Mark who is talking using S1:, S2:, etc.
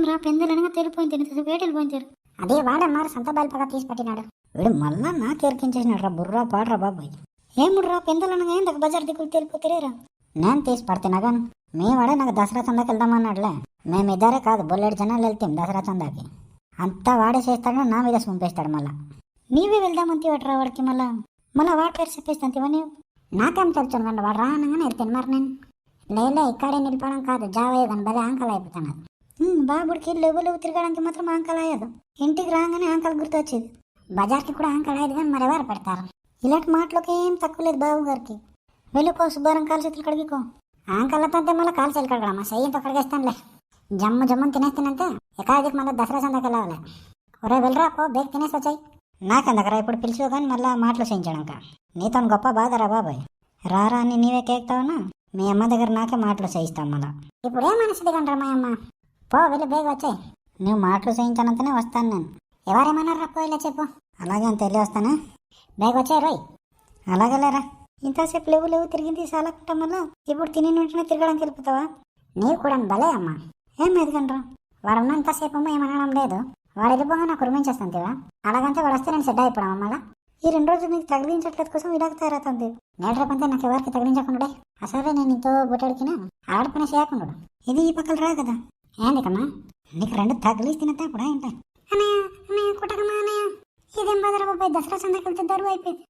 S1: ఏం రా పెందలనగా తెలిపోయింది ఇంత వేటలు పోయించారు
S2: అదే వాడన్నారు సంత బయలుపగా తీసి పట్టినాడు
S1: వీడు మళ్ళా నాకు ఎరికించేసినాడు రా బుర్రా పాడరా బాబాయ్ ఏముడు రా పెందలనగా ఏందక బజార్ దిక్కులు తెలిపోతారేరా
S2: నేను తీసి పడుతున్నాగాను మీ వాడే నాకు దసరా చందాకి వెళ్దామన్నాడులే మేమిద్దరే కాదు బొల్లెడు జనాలు వెళ్తాం దసరా చందాకి అంతా వాడే చేస్తాడు నా మీద పంపిస్తాడు మళ్ళా
S1: నీవే వెళ్దామంతి వాటరా వాడికి మళ్ళా మళ్ళా వాడి పేరు చెప్పేస్తాను ఇవన్నీ
S2: నాకేం తెలుసు కండి వాడు రానగానే వెళ్తాను మరి నేను లేలే ఇక్కడే నిలిపడం కాదు జావయ్య కానీ భలే ఆంకలు అయిపోతున్నది
S1: బాబుడికి లేవు లెవ్వు తిరగడానికి మాత్రం ఆంకల్ అయ్యదు ఇంటికి రాగానే ఆంకల్ గుర్తొచ్చేది.
S2: బజార్కి కూడా ఆంకల్ అయ్యదు కానీ మరి పెడతారు?
S1: ఇలాంటి మాటలకి ఏం తక్కువ లేదు బాబు గారికి. వెళ్ళిపో శుభ్రం కాలు చేతులు కడిగికో
S2: ఆంకల్ అంటే మళ్ళీ కాలు చెల్లి కడగడమ్మా సయ్యంతో కడిగేస్తానులే. జమ్ము జమ్మని తినేస్తానంటే ఎకాదికి మళ్ళీ దసరా సందకి వెళ్ళాలి. ఒరే వెళ్ళరా పో బేగ్ తినేసి వచ్చాయి.
S1: అందకరా ఇప్పుడు పిలిచి కానీ మళ్ళీ మాటలు చేయించడంక. నీతో గొప్ప బాధరా బాబాయ్. రారా అని నీవే కేక్తావునా? మీ అమ్మ దగ్గర నాకే మాటలు చేయిస్తాం మళ్ళా.
S2: ఇప్పుడు ఏ మనిషిది కంటారు మా అమ్మ పో వెళ్ళి బేగ వచ్చాయి
S1: నువ్వు మాటలు చేయించానంతనే వస్తాను నేను.
S2: ఎవరేమన్నారా పో ఇలా చెప్పు.
S1: అలాగే అని తెలియస్తానా
S2: బేగ వచ్చాయి రోయ్.
S1: అలాగే లేరా? ఇంతసేపు లేవు లేవు తిరిగింది సాలకుంటాం వల్ల ఇప్పుడు తిని వెంటనే తిరగడానికి వెళ్ళిపోతావా?
S2: నీవు కూడా భలే అమ్మా.
S1: ఏం ఎదుగండ్రా
S2: వాడు ఉన్నంతసేపు ఏమనడం లేదు. వాడు వెళ్ళిపోగా నాకు రుమించేస్తాను తీవా అలాగంటే వాడు వస్తే నేను సెట్ అయిపోవడం మళ్ళా?
S1: ఈ రెండు రోజులు నీకు తగిలించట్లేదు కోసం ఇలాగ తయారవుతుంది.
S2: నేడు రేపంతా నాకు ఎవరికి తగిలించకుండా అసలే నేను ఇంతో బుట్టడికినా ఆడపని చేయకుండా
S1: ఇది ఈ పక్కలు రా కదా.
S2: ఏందికమ్మా
S1: నీకు రెండు తగిలి తినతే కూడా ఏంట?
S2: అన్నయ్య అన్నయ్య కుటకమా అన్నయ్య. ఇదేం బదరా బాబాయ్? దసరా సందకి వెళ్తే దరువు అయిపోయింది.